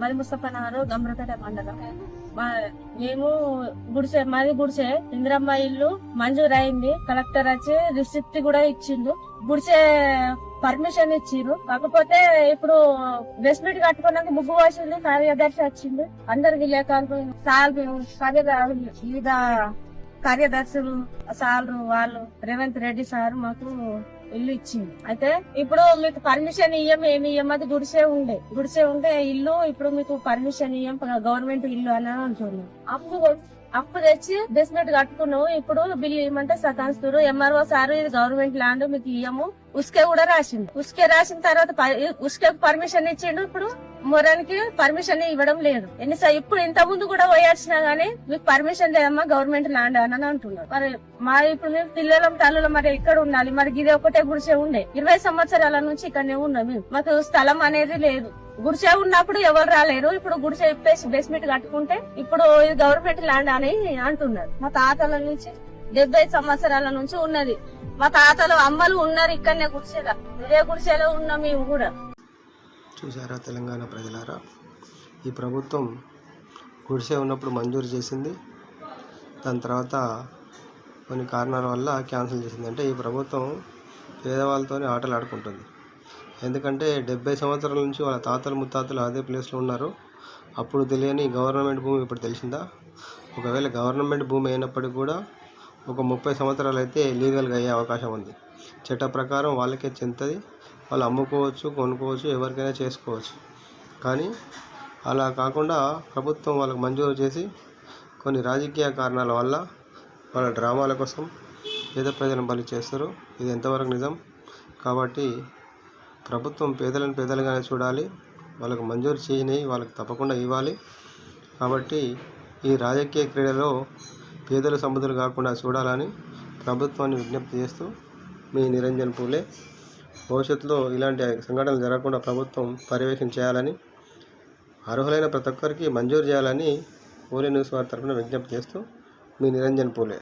మాది ముస్తఫనగర్ గమ్రపేట మండలం. మా మేము గుడిసె మాది గుడిసె. ఇందిరమ్మ ఇల్లు మంజూరు అయింది. కలెక్టర్ వచ్చి రిసిప్ట్ కూడా ఇచ్చిండు. గుడిసె పర్మిషన్ ఇచ్చిండ్రు కాకపోతే ఇప్పుడు బెస్మెంట్ కట్టుకున్నాక ముగ్గు వచ్చింది కార్యదర్శి వచ్చింది అందరికి లేఖలు సాల్ కార్యదర్శి వివిధ కార్యదర్శులు సార్లు వాళ్ళు రేవంత్ రెడ్డి సార్ మాకు ఇల్లు ఇచ్చింది. అయితే ఇప్పుడు మీకు పర్మిషన్ ఇయ్యం ఏమి ఇయ్యం అది గుడిసే ఉండే. గుడిసే ఉండే ఇల్లు ఇప్పుడు మీకు పర్మిషన్ ఇయ్యం గవర్నమెంట్ ఇల్లు అని అంటున్నాం అప్పు అప్పు తెచ్చి బేస్మెంట్ కట్టుకున్నావు. ఇప్పుడు బిల్లు ఇవ్వమంటే సతాన్స్తుడు ఎంఆర్ఓ సార్ ఇది గవర్నమెంట్ ల్యాండ్ మీకు ఇయ్యము. ఉస్కే కూడా రాసిండు ఉస్కే రాసిన తర్వాత ప- ఉస్కే పర్మిషన్ ఇచ్చిండు. ఇప్పుడు మొరానికి పర్మిషన్ ఇవ్వడం లేదు. ఎన్నిసార్లు ఇప్పుడు ఇంత ముందు కూడా పోయాల్సినా గానీ మీకు పర్మిషన్ లేదమ్మా గవర్నమెంట్ ల్యాండ్ అని అంటున్నారు. మరి మా ఇప్పుడు మేము పిల్లలం తల్లులం మరి ఇక్కడ ఉండాలి? మరి ఇది ఒకటే గుడిసే ఉండే. ఇరవై సంవత్సరాల నుంచి ఇక్కడనే ఉన్నాం మేము. మాకు స్థలం అనేది లేదు. గుడిసే ఉన్నప్పుడు ఎవరు రాలేరు. ఇప్పుడు గుడిసే ఇప్పేసి బేస్మెంట్ కట్టుకుంటే ఇప్పుడు ఇది గవర్నమెంట్ ల్యాండ్ అని అంటున్నారు. మా తాతల నుంచి డెబ్బై సంవత్సరాల నుంచి ఉన్నది. మా తాతలు అమ్మలు ఉన్నారు ఇక్కడనే గుడిసెలో. ఇదే గుడిసెలో ఉన్నాం మేము కూడా. చూసారా తెలంగాణ ప్రజలారా? ఈ ప్రభుత్వం గుడిసె ఉన్నప్పుడు మంజూరు చేసింది. దాని తర్వాత కొన్ని కారణాల వల్ల క్యాన్సిల్ చేసింది. అంటే ఈ ప్రభుత్వం పేదవాళ్ళతోనే ఆటలు ఆడుకుంటుంది. ఎందుకంటే డెబ్బై సంవత్సరాల నుంచి వాళ్ళ తాతలు ముత్తాతలు అదే ప్లేస్లో ఉన్నారు. అప్పుడు తెలియని గవర్నమెంట్ భూమి ఇప్పుడు తెలిసిందా? ఒకవేళ గవర్నమెంట్ భూమి అయినప్పటికీ కూడా ఒక ముప్పై సంవత్సరాలు అయితే లీగల్గా అయ్యే అవకాశం ఉంది. చట్ట ప్రకారం వాళ్ళకే చెందుతుంది. వాళ్ళు అమ్ముకోవచ్చు కొనుక్కోవచ్చు ఎవరికైనా చేసుకోవచ్చు. కానీ అలా కాకుండా ప్రభుత్వం వాళ్ళకు మంజూరు చేసి కొన్ని రాజకీయ కారణాల వల్ల వాళ్ళ డ్రామాల కోసం పేద ప్రజలను బలి చేస్తారు. ఇది ఎంతవరకు నిజం? కాబట్టి ప్రభుత్వం పేదలను పేదలుగానే చూడాలి వాళ్ళకు మంజూరు చేయని వాళ్ళకి తప్పకుండా ఇవ్వాలి. కాబట్టి ఈ రాజకీయ క్రీడలో పేదలు సముద్రులు కాకుండా చూడాలని ప్రభుత్వాన్ని విజ్ఞప్తి చేస్తూ మీ నిరంజన్ పూలే. భవిష్యత్తులో ఇలాంటి సంఘటనలు జరగకుండా ప్రభుత్వం పర్యవేక్షణ చేయాలని అర్హులైన ప్రతి ఒక్కరికి మంజూరు చేయాలని పూలే న్యూస్ వారి తరఫున విజ్ఞప్తి చేస్తూ మీ నిరంజన్ పూలే.